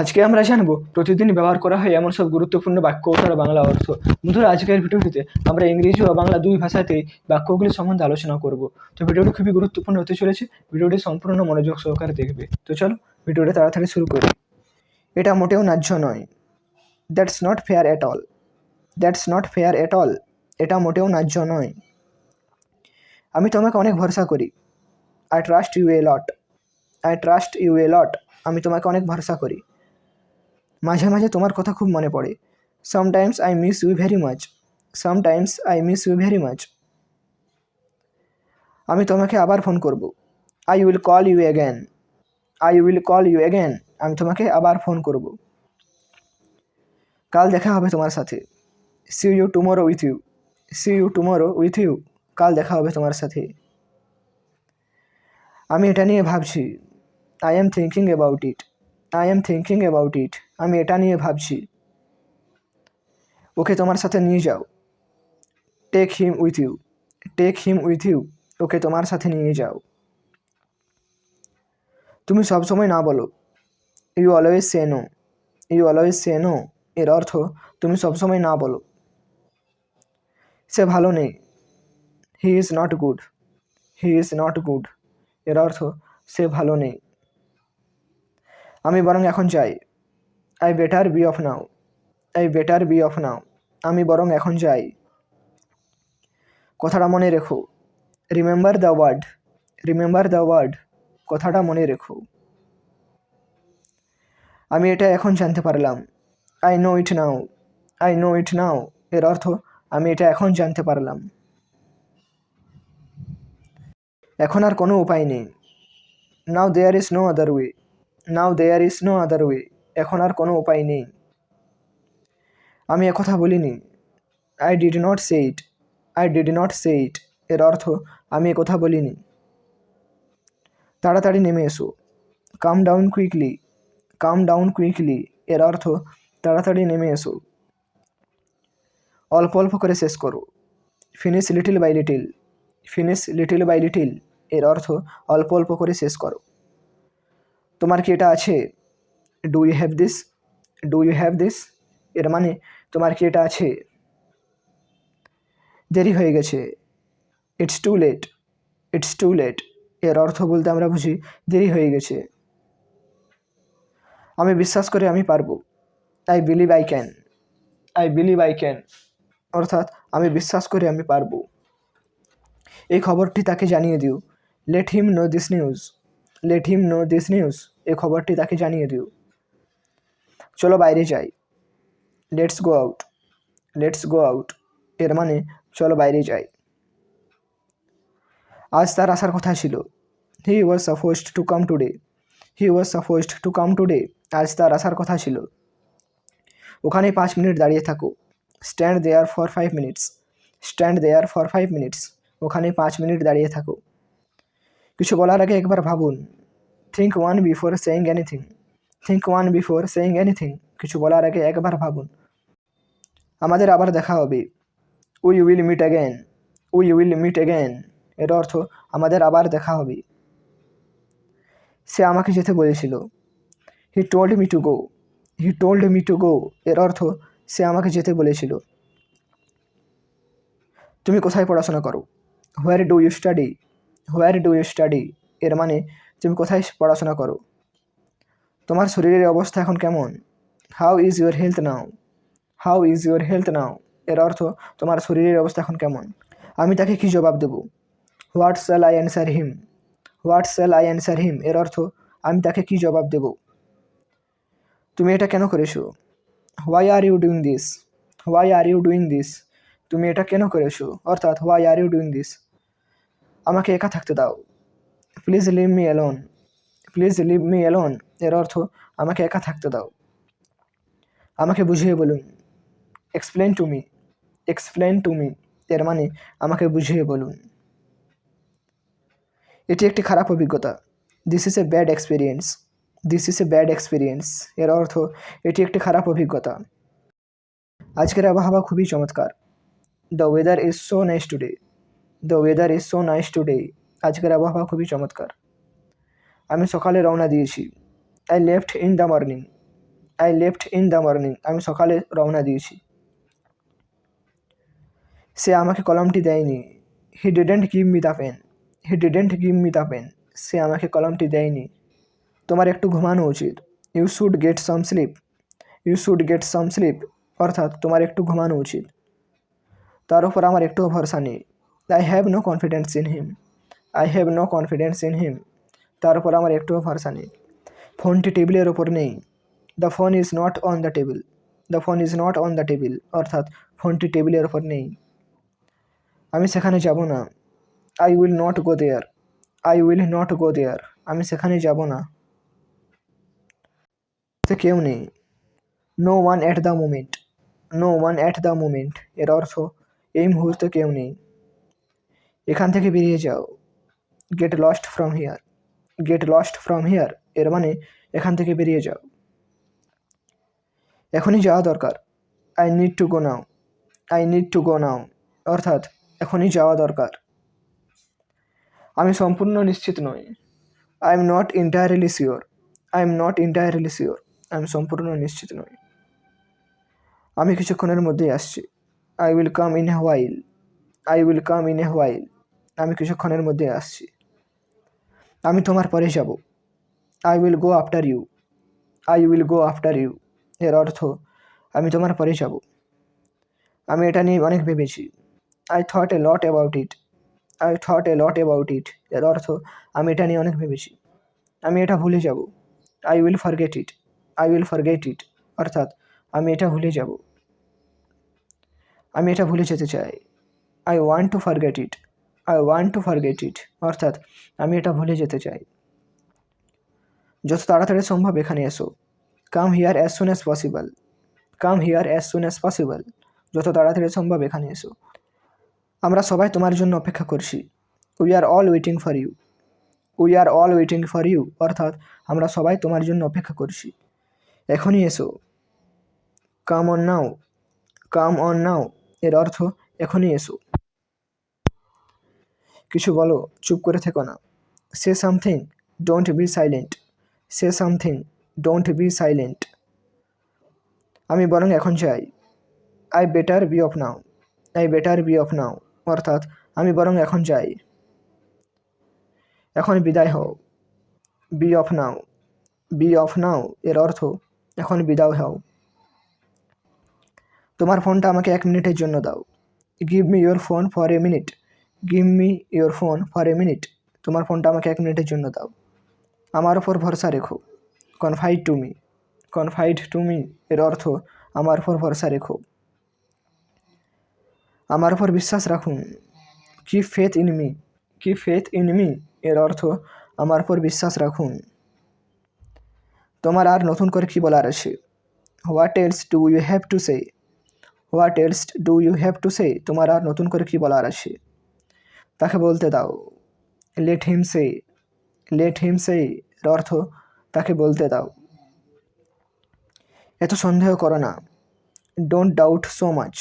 আজকে আমরা জানব প্রতিদিন ব্যবহার করা হয় এমন সব গুরুত্বপূর্ণ বাক্য তার বাংলা অর্থ। বন্ধুরা, আজকের ভিডিওটিতে আমরা ইংরেজি ও বাংলা দুই ভাষাতেই বাক্যগুলি সম্বন্ধে আলোচনা করব। তো ভিডিওটি খুবই গুরুত্বপূর্ণ হতে চলেছে। ভিডিওটি সম্পূর্ণ মনোযোগ সহকারে দেখবে। তো চলো, ভিডিওটা তাড়াতাড়ি শুরু করি। এটা মোটেও ন্যায্য নয়। That's not fair at all that's not fair at all এটা মোটেও ন্যায্য নয়। আমি তোমাকে অনেক ভরসা করি। I trust you a lot I trust you a lot আমি তোমাকে অনেক ভরসা করি। মাঝে মাঝে তোমার কথা খুব মনে পড়ে। Sometimes I miss you very much sometimes I miss you very much আমি তোমাকে আবার ফোন করব। I will call you again I will call you again আমি তোমাকে আবার ফোন করব। কাল দেখা হবে তোমার সাথে। See you tomorrow with you see you tomorrow with you কাল দেখা হবে তোমার সাথে। আমি এটা নিয়ে ভাবছি। I am thinking about it I am thinking about it আমি এটা নিয়ে ভাবছি। ওকে তোমার সাথে নিয়ে যাও। Take him with you take him with you okay তোমার সাথে নিয়ে যাও। তুমি সবসময় না বলো। You always say no you always say no এর অর্থ তুমি সবসময় না বলো। সে ভালো নেই। He is not good he is not good এর অর্থ সে ভালো নেই। আমি বরং এখন যাই। I better be off now I better be off now আমি বরং এখন যাই। কথাটা মনে রেখো। Remember the word remember the word কথাটা মনে রেখো। আমি এটা এখন জানতে পারলাম। I know it now I know it now এর অর্থ, আমি এটা এখন জানতে পারলাম। এখন আর কোনো উপায় নেই। Now there is no other way now there is no other way এখন আর কোনো উপায় নেই। আমি একথা বলিনি। I did not say it I did not say it এর অর্থ আমি একথা বলিনি। তাড়াতাড়ি নেমে এসো। Come down quickly come down quickly এর অর্থ তাড়াতাড়ি নেমে এসো। অল্প অল্প করে শেষ করো। Finish little by little finish little by little এর অর্থ অল্প অল্প করে শেষ করো। তোমার কি এটা আছে? Do you have this do you have this এর মানে তোমার কি এটা আছে? দেরি হয়ে গেছে। It's too late it's too late এর অর্থ বলতে আমরা বুঝি দেরি হয়ে গেছে। আমি বিশ্বাস করে আমি পারব। I believe I can I believe I can অর্থাৎ আমি বিশ্বাস করে আমি পারব। এই খবরটি তাকে জানিয়ে দিও। Let him know this news let him know this news এই খবরটি তাকে জানিয়ে দিও। চলো বাইরে যাই। Let's go out let's go out এর মানে চলো বাইরে যাই। আজ তার আসার কথা ছিল। He was supposed to come today he was supposed to come today আজ তার আসার কথা ছিল। ওখানে পাঁচ মিনিট দাঁড়িয়ে থাকো। Stand there for five minutes stand there for five minutes ওখানে পাঁচ মিনিট দাঁড়িয়ে থাকো। কিছু বলার আগে একবার ভাবুন। Think one before saying anything think one before saying anything কিছু বলার আগে একবার ভাবুন। আমাদের আবার দেখা হবে। We will meet again we will meet again এর অর্থ আমাদের আবার দেখা হবে। সে আমাকে যেতে বলেছিল। He told me to go he told me to go এর অর্থ সে আমাকে যেতে বলেছিল। তুমি কোথায় পড়াশোনা করো? Where do you study where do you study এর মানে তুমি কোথায় পড়াশোনা করো? তোমার শরীরের অবস্থা এখন কেমন? How is your health now how is your health now এর অর্থ, তোমার শরীরের অবস্থা এখন কেমন? আমি তাকে কী জবাব দেবো? What shall I answer him what shall I answer him এর অর্থ, আমি তাকে কী জবাব দেব? তুমি এটা কেন করেছ? Why are you doing this why are you doing this তুমি এটা কেন করেছ? অর্থাৎ why are you doing this আমাকে একা থাকতে দাও। Please leave me alone please leave me alone. এর অর্থ, আমাকে একা থাকতে দাও। আমাকে বুঝিয়ে বলুন। Explain to me. Explain to me. এর মানে আমাকে বুঝিয়ে বলুন। এটি একটি খারাপ অভিজ্ঞতা। This is a bad experience this is a bad experience এর অর্থ, এটি একটি খারাপ অভিজ্ঞতা। আজকের আবহাওয়া খুবই চমৎকার। The weather is so nice today the weather is so nice today আজকের আবহাওয়া খুবই চমৎকার। আমি সকালে রওনা দিয়েছি। I left in the morning I left in the morning আমি সকালে রওনা দিয়েছি। সে আমাকে কলমটি দেয়নি। He didn't give me the pen he didn't give me the pen সে আমাকে কলমটি দেয়নি। তোমার একটু ঘুমানো উচিত। You should get some sleep you should get some sleep অর্থাৎ তোমার একটু ঘুমানো উচিত। তার উপর আমার একটুও ভরসা নেই। I have no confidence in him I have no confidence in him তার উপর আমার একটুও ভরসা নেই। ফোনটি টেবিলের ওপর নেই। The phone is not on the table the phone is not on the table অর্থাৎ ফোনটি টেবিলের ওপর নেই। আমি সেখানে যাব না। I will not go there I will not go there আমি সেখানে যাব না। সে কেউ নেই। No one at the moment no one at the moment এর অর্থ, এই মুহূর্তে কেউ নেই। এখান থেকে বেরিয়ে যাও। Get lost from here get lost from here এর মানে এখান থেকে বেরিয়ে যাও। এখনই যাওয়া দরকার। I need to go now I need to go now অর্থাৎ এখনই যাওয়া দরকার। আমি সম্পূর্ণ নিশ্চিত নই। I am not entirely sure I am not entirely sure আমি সম্পূর্ণ নিশ্চিত নই। আমি কিছুক্ষণের মধ্যেই আসছি। I will come in while I will come in while আমি কিছুক্ষণের মধ্যেই আসছি। আমি তোমার পরে যাব। I will go after you I will go after you এর অর্থ, আমি তোমার পরে যাব। আমি এটা নিয়ে অনেক ভেবেছি। I thought a lot about it I thought a lot about it এর অর্থ, আমি এটা নিয়ে অনেক ভেবেছি। আমি এটা ভুলে যাব। I will forget it I will forget it অর্থাৎ, আমি এটা ভুলে যাব। আমি এটা ভুলে যেতে চাই। I want to forget it I want to forget it অর্থাৎ আমি এটা ভুলে যেতে চাই। যত তাড়াতাড়ি সম্ভব এখানে এসো। Come here as soon as possible come here as soon as possible যত তাড়াতাড়ি সম্ভব এখানে এসো। আমরা সবাই তোমার জন্য অপেক্ষা করছি। We are all waiting for you we are all waiting for you অর্থাৎ আমরা সবাই তোমার জন্য অপেক্ষা করছি। এখনই এসো। Come on now come on নাও এর অর্থ এখনই এসো। কিছু বলো, চুপ করে থেকো না। Say something, don't be silent. Say something, don't be silent. আমি বরং এখন চাই, I better be off now, I better be off now, অর্থাৎ আমি বরং এখন যাই এখন বিদায় হও। Be off now, be off now এর অর্থ এখন বিদায় হও। তোমার ফোনটা আমাকে এক মিনিটের জন্য দাও। Give me your phone for a minute. Give me your phone for a minute তোমার ফোনটা আমাকে এক মিনিটের জন্য দাও। আমার ওপর ভরসা রেখো। Confide to me confide to me এর অর্থ আমার ওপর ভরসা রেখো। আমার ওপর বিশ্বাস রাখুন। Keep faith in me keep faith in me এর অর্থ আমার ওপর বিশ্বাস রাখুন। তোমার আর নতুন করে কি বলার আছে? What else do you have to say what else do you have to say তোমার আর নতুন করে কি বলার আছে? তাকে বলতে দাও। লেট হিম সেই লেট হিম সেই এর অর্থ তাকে বলতে দাও। এত সন্দেহ করো না। Don't doubt so much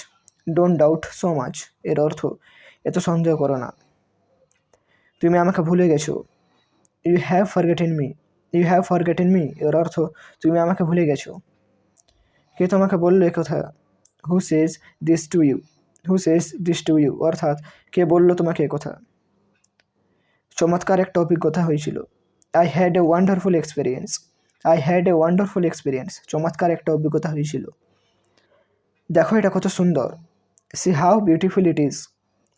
don't doubt so much এর অর্থ এত সন্দেহ করো না। তুমি আমাকে ভুলে গেছো। You have forgotten me you have forgotten me এর অর্থ তুমি আমাকে ভুলে গেছো। কে তোমাকে বলল এ কথা? Who says this to you who says this to you অর্থাৎ, কে বলল তোমাকে কথা? চমৎকার একটা অভিজ্ঞতা হয়েছিল। I had a wonderful experience I had a wonderful experience চমৎকার একটা অভিজ্ঞতা হয়েছিল। দেখো এটা কত সুন্দর। See how beautiful it is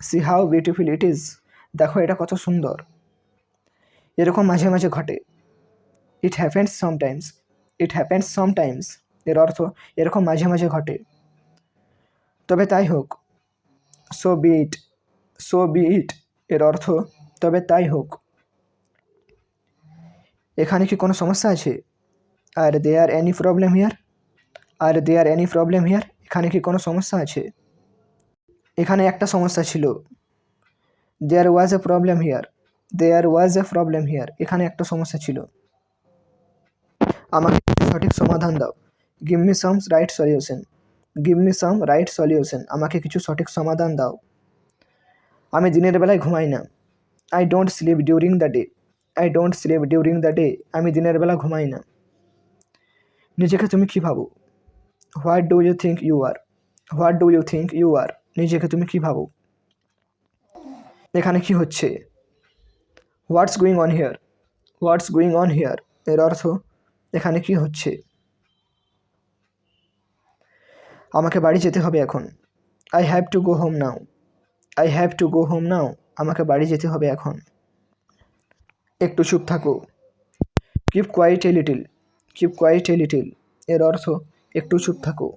see how beautiful it is দেখো এটা কত সুন্দর। এরকম মাঝে মাঝে ঘটে। It happens sometimes it happens sometimes এর অর্থ, এরকম মাঝে মাঝে ঘটে। তবে তাই হোক so be it so be it এর অর্থ, তবে তাই হোক। এখানে কি কোনো সমস্যা আছে? Are they are any problem here are they are any problem here এখানে কি কোনো সমস্যা আছে? এখানে একটা সমস্যা ছিল। There was a problem here there was a problem here এখানে একটা সমস্যা ছিল। আমাকে সঠিক সমাধান দাও। Give me some right solution give me some right solution আমাকে কিছু সঠিক সমাধান দাও। আমি দিনের বেলায় ঘুমাই না। I don't sleep during the day I don't sleep during the day আমি দিনের বেলা ঘুমাই না। নিজেকে তুমি কী ভাবো? What do you think you are what do you think you are নিজেকে তুমি কী ভাবো? এখানে কি হচ্ছে? What's going on here what's going on here এর অর্থ এখানে কি হচ্ছে? আমাকে বাড়ি যেতে হবে এখন। I have to go home now I have to go home now আমাকে বাড়ি যেতে হবে এখন। একটু চুপ থাকো। Keep quiet a little keep quiet a little এর অর্থ একটু চুপ থাকো।